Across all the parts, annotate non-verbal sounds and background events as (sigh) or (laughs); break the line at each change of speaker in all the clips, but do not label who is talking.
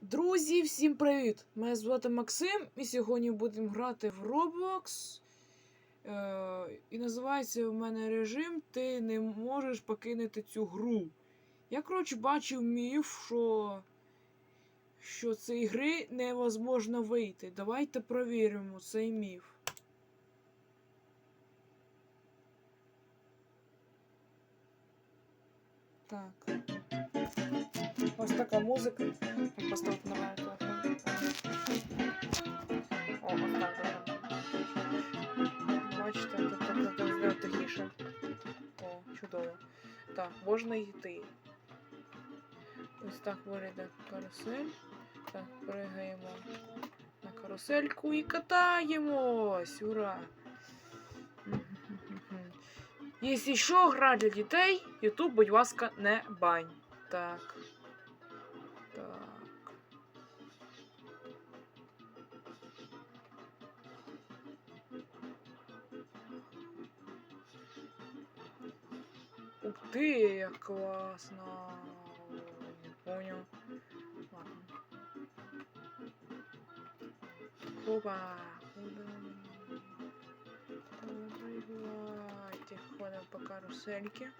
Друзі, всім привіт! Мене звати Максим, і сьогодні будемо грати в Roblox. Е, і називається в мене режим Ти не можеш покинути цю гру. Я, коротше, бачив міф, що, що цієї гри невозможно вийти. Давайте провіримо цей міф. Так. Ось така музика. Поставити на мене. О, ось так добре. Бачите, тут зробити тихіше. О, чудово. Так, можна йти. Ось так виглядає карусель. Так, пригаємо на карусельку і катаємось! Ура! Якщо що, гра для дітей, Ютуб, будь ласка, не бань. Так. Як класно. Не понял. Ладно. Опа. Давайте ходим по карусельке.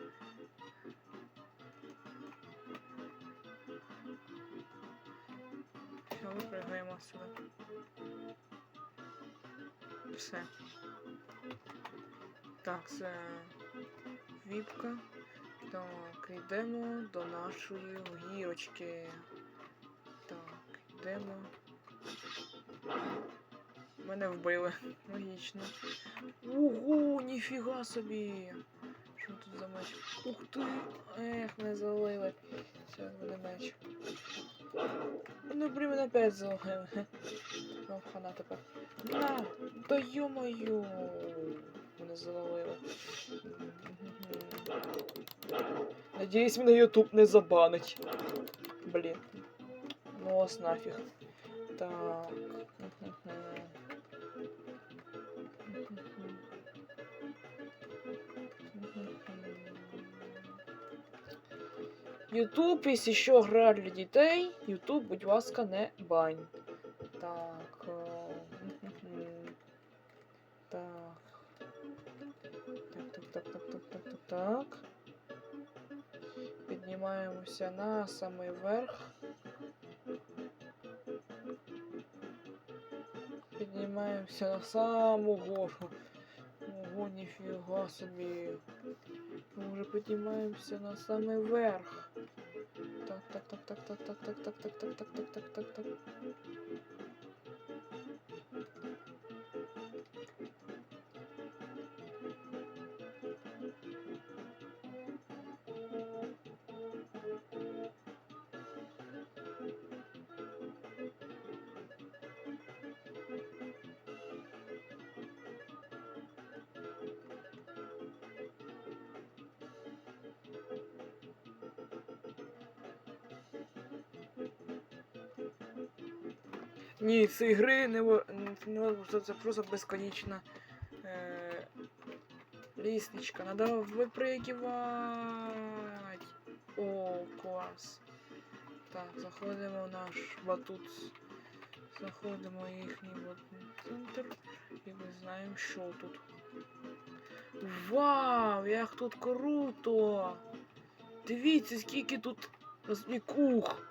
Все, випрыгаємо сюди. Все. Так, це віпка. Так, йдемо до нашої гірочки. Так, йдемо. Мене вбили. Логічно. Ого, ніфіга собі. Що тут за меч? Ух ти! Ех, не залили. Все, буде меч. Ну, блин, мене опять залили. Ну, хана тепер. На! Да ё-моё! Мене залили. Надіюсь, мене Ютуб не забанить. Блін. Ну ось нафіг. Так. Ютуб, якщо що гра для дітей, Ютуб, будь ласка, не бань. Так. е. Так. Так, так, так, так, так, так, так, так. Піднімаємося на самый верх. Поднимаемся на саму гору. Ого, нифига себе. Мы уже поднимаемся на самый верх. Так, так, так, так, так, так, так, так, так, так, так, так, так, так, так. Ні, цієї гри не, не це, просто безконечна е, лісничка. Надо випригівати. О, клас. Так, заходимо в наш батут. Заходимо в їхній батут центр і ми знаємо, що тут. Вау, як тут круто! Дивіться, скільки тут смікух.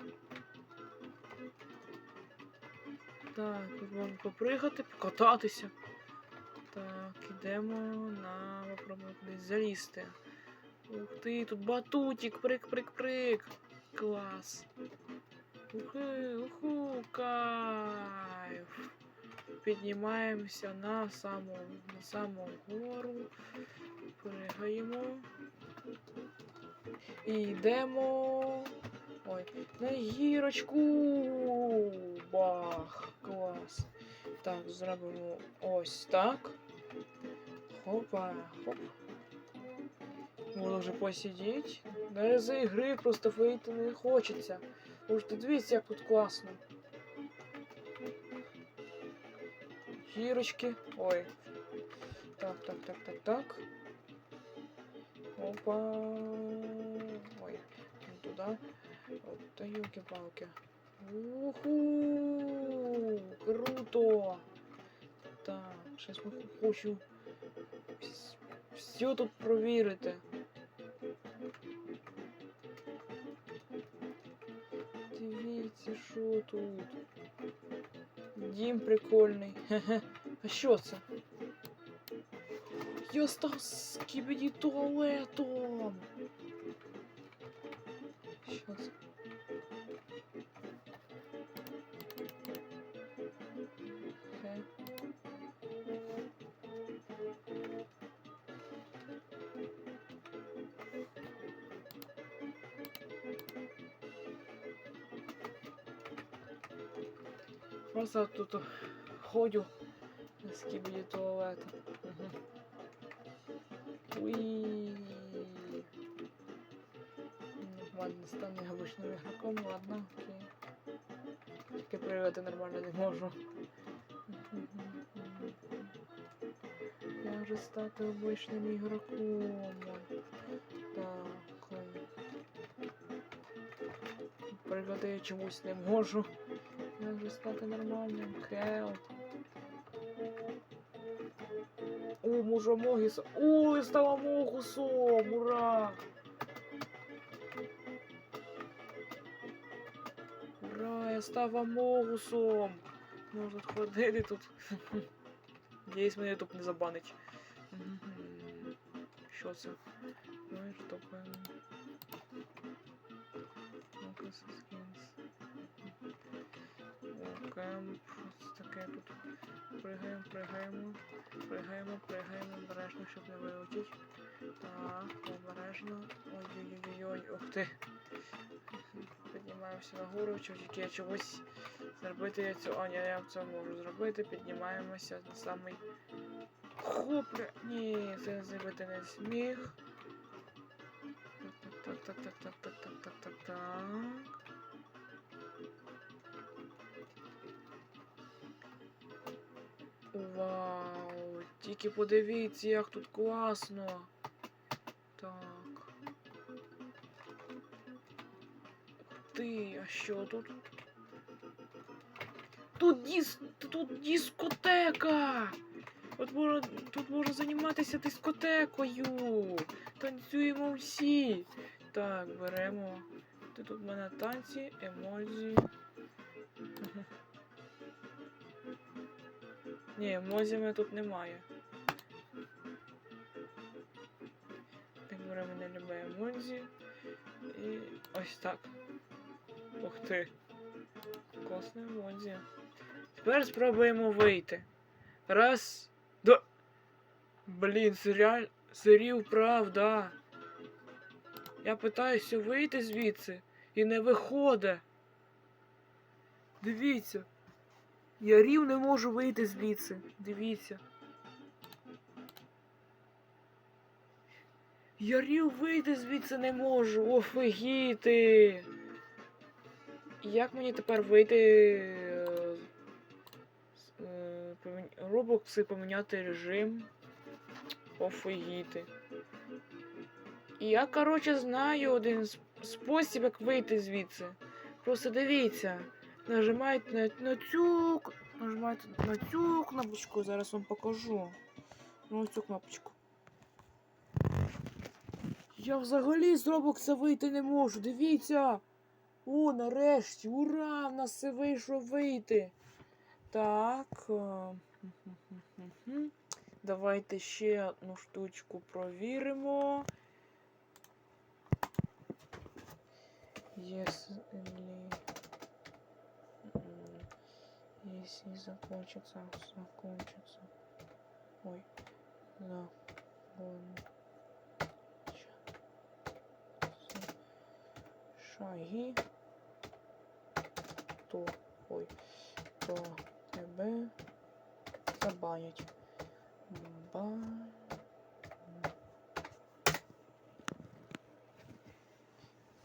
Так, тут можна попригати, покататися. Так, ідемо на попробуємо кудись залізти. Ух ти, тут батутик, прик-прик-прик. Клас. Ухи, уху, кайф. Піднімаємося на саму, на саму гору. Пригаємо. І йдемо. Ой, на гірочку. Бах, клас. Так, зробимо ось так. Хопа, хоп. Можна вже посидіти. Навіть за ігри просто вийти не хочеться. Тому що дивіться, як тут класно. Гірочки. Ой. Так, так, так, так, так. Опа. Ой, туди. От, та юлки-палки. Уху! Круто! Так, зараз хочу вс- все тут провірити. Дивіться, що тут. Дім прикольний. Хе-хе. А що це? Я став скібіді туалетом. Просто тут ходю на скибіді туалета. Угу. Уи. Ну, Ладно, стану обычным игроком, ладно, окей. Тільки привити нормально не можу. Я вже стати обичним ігроком. Так. я чомусь не можу вже стати нормально. Хел. У, мужа могіса. У, листава могусом! Ура! Ура, я став могусом! Можна ходити тут. Надіюсь, мене тут (laughs) не забанить. Що це? Ну і що таке? Макусу скінс. Кемп, таке тут? Пригаємо, пригаємо. Пригаємо, пригаємо, обережно, щоб не вилетіть. Так, обережно. Ой-ой-ой-ой, ух ти. Піднімаємося нагору, чи тільки я чогось зробити я цього. А, ні, я це можу зробити. Піднімаємося на самий. Хопля! Ні, це зробити не зміг. Так, так, так, так, так, так, так, так, так, так. Вау! Тільки подивіться, як тут класно. Так. Ти, а що тут? Тут дис... тут дискотека! От можна, тут можна займатися дискотекою. Танцюємо всі. Так, беремо. Ти тут в мене танці, емодзі. Ні, емодзі мене тут немає. Так, беремо не любе емодзі. І ось так. Ух ти. Класне емодзі. Тепер спробуємо вийти. Раз. Два. Блін, серіаль... серіал правда. Я питаюся вийти звідси і не виходить. Дивіться. Я рів не можу вийти звідси. Дивіться. Я рів вийти звідси не можу. Офігіти. Як мені тепер вийти е, е, Роблокси поміняти режим? Офігіти. І я, коротше, знаю один спосіб, як вийти звідси. Просто дивіться. Нажимаєте на, цю. Нажимаєте на цю кнопочку, зараз вам покажу. Ну, цю кнопочку. Я взагалі з Роблокса вийти не можу. Дивіться. О, нарешті, ура! В нас все вийшло вийти. Так. е. Давайте ще одну штучку провіримо. Если... Если закончится, закончится. Ой. Да. Шаги. То. Ой. То тебе забанять. Ба.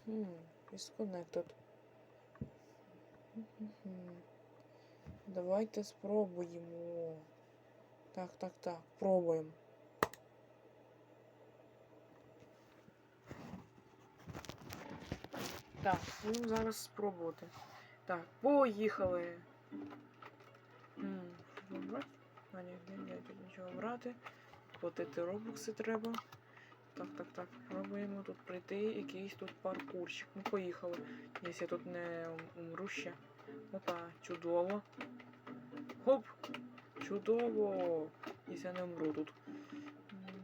Хм, disconnected. Мгм. Давайте спробуємо. Так, так, так, пробуємо. Так, будемо зараз спробувати. Так, поїхали. А, ні, ні, тут нічого брати. Платити робокси треба. Так, так, так. Пробуємо тут пройти якийсь тут паркурчик. Ну, поїхали. Якщо я тут не умру ще. Опа, чудово. Хоп! Чудово! Якщо я не умру тут.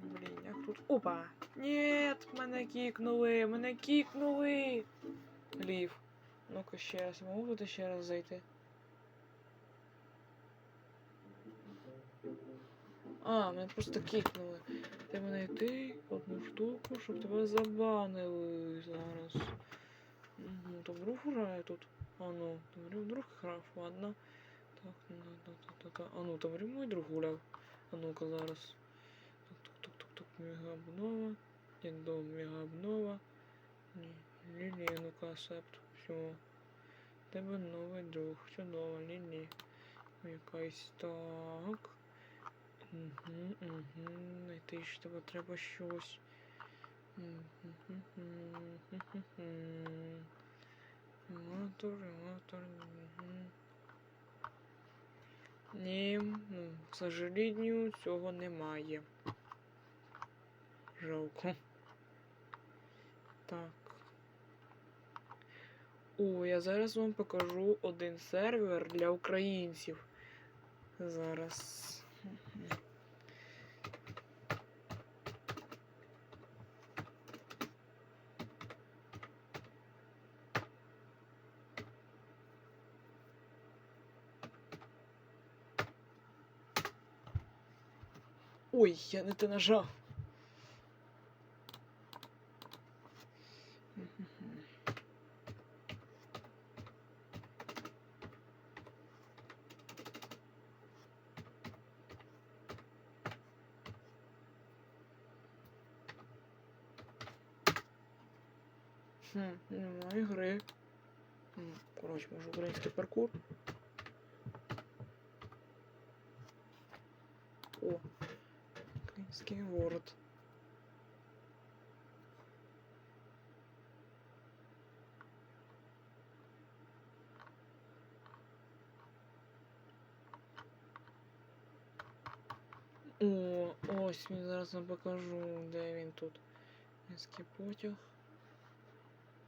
Блін, як тут. Опа! Нет! Мене кікнули! Мене кікнули! Лів. Ну-ка ще раз. Можу тут ще раз зайти? А, мене просто кікнули. Треба знайти одну штуку, щоб тебе забанили зараз. Угу, вдруг грає тут. А ну, то вдруг грав, ладно. А ну, там мой друг гуляв. А ну-ка зараз. Тук-тук-тук-тук, мега обнова. Дом мега обнова. Лілі, ну концепт. Все. Тебе новий друг. Чудово, Лілі. Якась так. Угу, угу. Знайти ж тебе треба щось. Мотор, мотор. Угу. Ні, ну, к сожалению, цього немає. Жалко. Так. О, я зараз вам покажу один сервер для українців. Зараз. Ой, я не те нажав. Хм, немає гри. Коротше, може український паркур. О, український город. О, ось він зараз вам покажу, де він тут. Мінський потяг.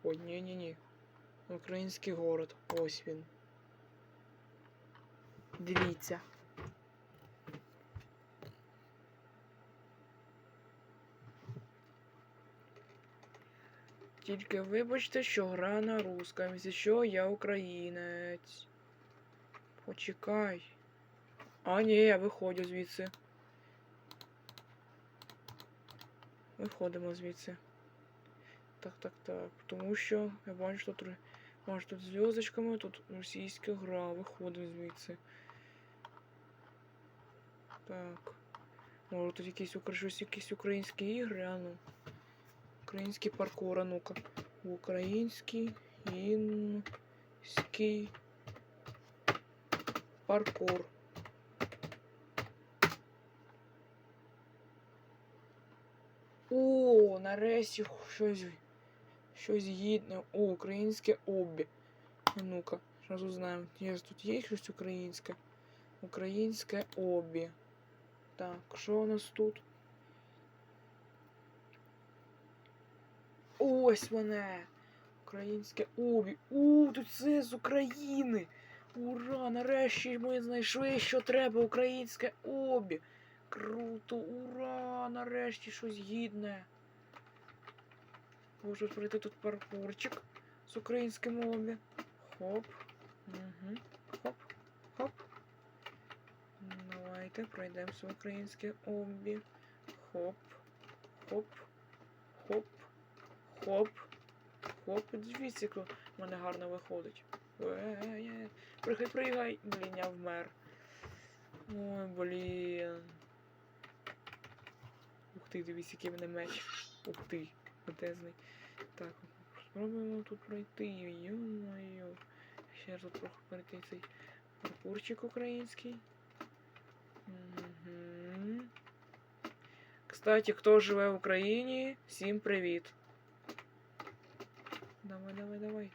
Ой, ні-ні-ні. Український город. Ось він. Дивіться. Тільки вибачте, що гра на русском, якщо що я українець. Почекай. А, ні, я виходжу звідси. Виходимо звідси. Так, так, так. Тому що я бачу, що тут, бачу, тут зв'язочками, тут російська гра, виходимо звідси. Так. Може тут якісь, щось, якісь українські ігри, а ну. Український паркур, а ну-ка. Український інський паркур. О, нарешті щось, щось гідне. О, українське обі. Ну-ка, зараз узнаємо. Є, тут є щось українське. Українське обі. Так, що у нас тут? Ось мене! Українське обі. У, тут все з України. Ура! Нарешті ми знайшли, що треба українське обі. Круто, ура! Нарешті щось гідне. Можу пройти тут паркурчик з українським обі. Хоп. Угу. Хоп. Хоп. Давайте пройдемо з українське обі. Хоп. Хоп. Хоп. Хоп. Хоп. Як у мене гарно виходить. Пригай, пригай. Блін, я вмер. Ой, блін. Ух ти, дивись, який мене меч. Ух ти, бедезний. Так, спробуємо тут пройти. Йо-моє. Ще раз тут трохи перейти цей Пурчик український. Угу. Кстати, хто живе в Україні, всім привіт. Давай, давай, давай.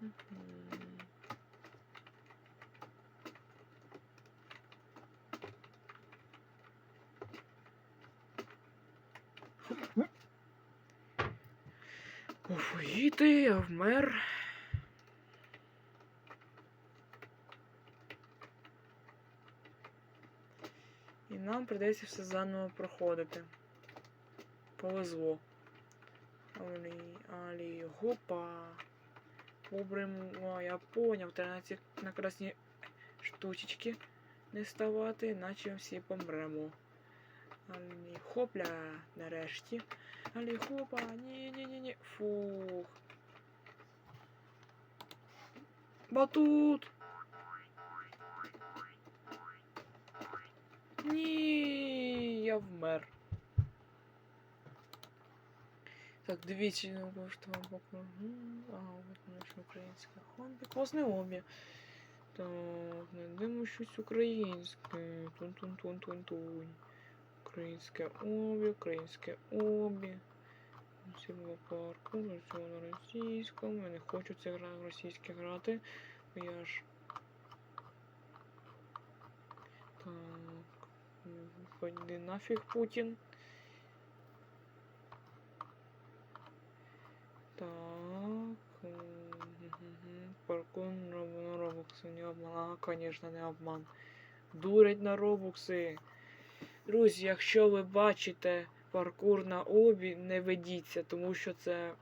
Угу. Офігіти, я вмер. І нам придеться все заново проходити. Повезло. Алі, алі, гопа. Обримо, я поняв, 13 на красні штучечки не ставати, іначе всі помремо. Хопля, нарешті. Алі, хопа, ні-ні-ні-ні. Фух. Батут! Ні, я вмер. Так, дивіться, ну, бо що вам покажу. Ага, от наше українське хобі. Класне обі. Так, знайдемо щось українське. Тун-тун-тун-тун-тун. Українське обі, українське обі. Сільва парку, все на російському. Я не хочу це гра російське грати. Я ж. Так. Пойди нафіг Путін. Так. мгм, Паркур на робокси не обман. Ага, конечно, не обман. Дурять на робокси. Друзі, якщо ви бачите паркур на обі, не ведіться, тому що це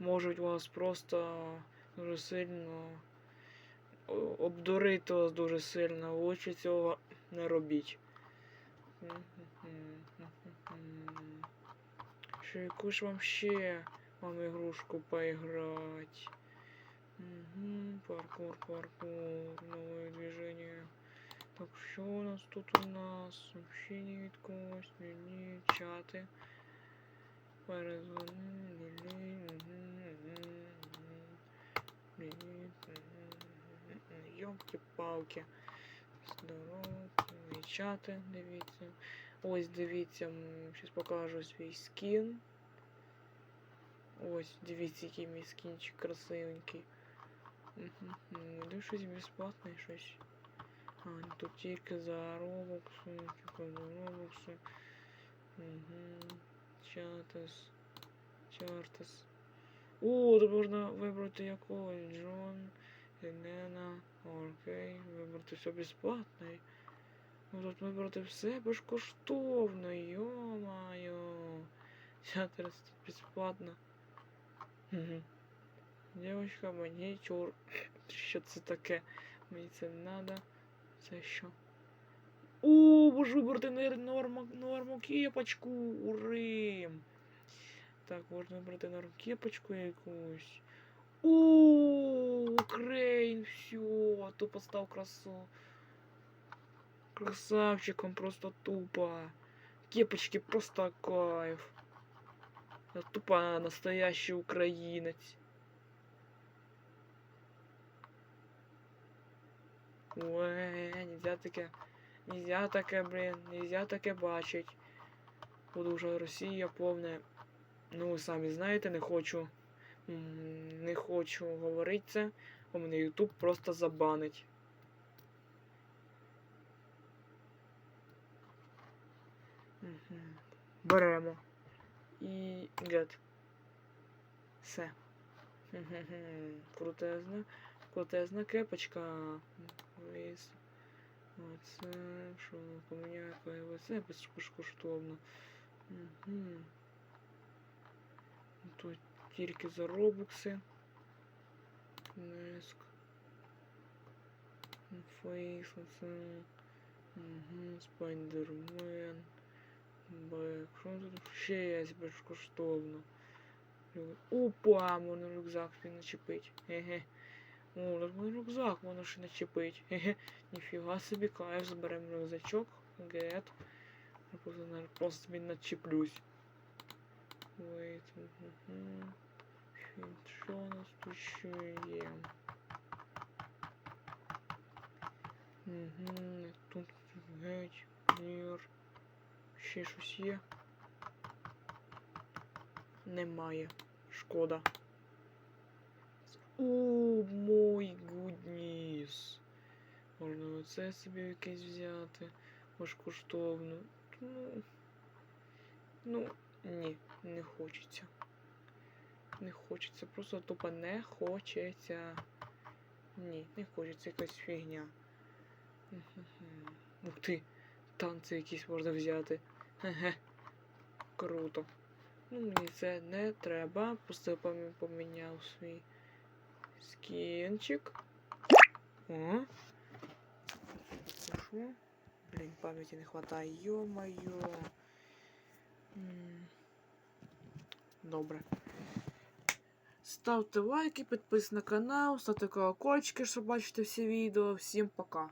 можуть вас просто дуже сильно обдурити вас дуже сильно. Лучше цього не робіть. Що яку ж вам ще вам игрушку поиграть? Угу, паркур, паркур, новое движение. Так, що у нас тут у нас? Сообщение від когось, лілі, чати. Перезвони, лілі, Йомки-палки. Здорово, чати, дивіться. Ось дивіться, зараз покажу свій скін. Ось, дивіться, який мій скінчик красивенький. Де щось безплатне, щось. А, ну, тут тільки за робокси, тільки за робокси. Угу. Чатас. Чартас. О, тут можна вибрати якогось. Джон, Елена, окей. Вибрати все безплатно. Ну тут вибрати все безкоштовно, йо-моє. Чатас безплатно. Девочка, манікюр. Що це таке? Мені це надо. Це що? О, можу вибрати нор- норму, кепочку. Урим. Так, можна вибрати норму кепочку якусь. О, Крейн, все, тупо став красу. Красавчиком просто тупо. Кепочки просто кайф. Я тупо настоящий українець. Ой, нельзя таке. Нельзя таке, блін, нельзя таке бачить. Буду вже Росія повне. Ну, ви самі знаєте, не хочу. Не хочу говорити це, бо мене Ютуб просто забанить. Мгм. Беремо. І гет. Все. Крутезна. Крутезна кепочка. Вис. Оце, що поміняє це безкоштовно. Угу. Тут тільки за робокси. Неск. Фейс, оце. Угу, Спайдермен. Бек. Що тут ще є безкоштовно? Опа, можна рюкзак начепить. Ге-ге. О, так мій рюкзак можна ще начепить. Ніфіга собі, кайф, зберемо рюкзачок. Гет. Я просто, наверное, просто собі начеплюсь. Wait. Угу. Що у нас тут ще є? Угу. Тут геть, мір. Ще щось є. Немає. Шкода. О, мой гудніс. Можна оце собі якесь взяти. Безкоштовно. Ну. Ну, ні, не хочеться. Не хочеться, просто тупо не хочеться. Ні, не хочеться якась фігня. Ух ти, танці якісь можна взяти. Хе-хе. Круто. Ну, мені це не треба. Просто поміняв свій скінчик. О. Пишу. Блін, пам'яті не хватає. Йо-моє. М. Добре. Ставте лайки, підписуйтесь на канал, ставте колокольчики, щоб бачити всі відео. Всім пока.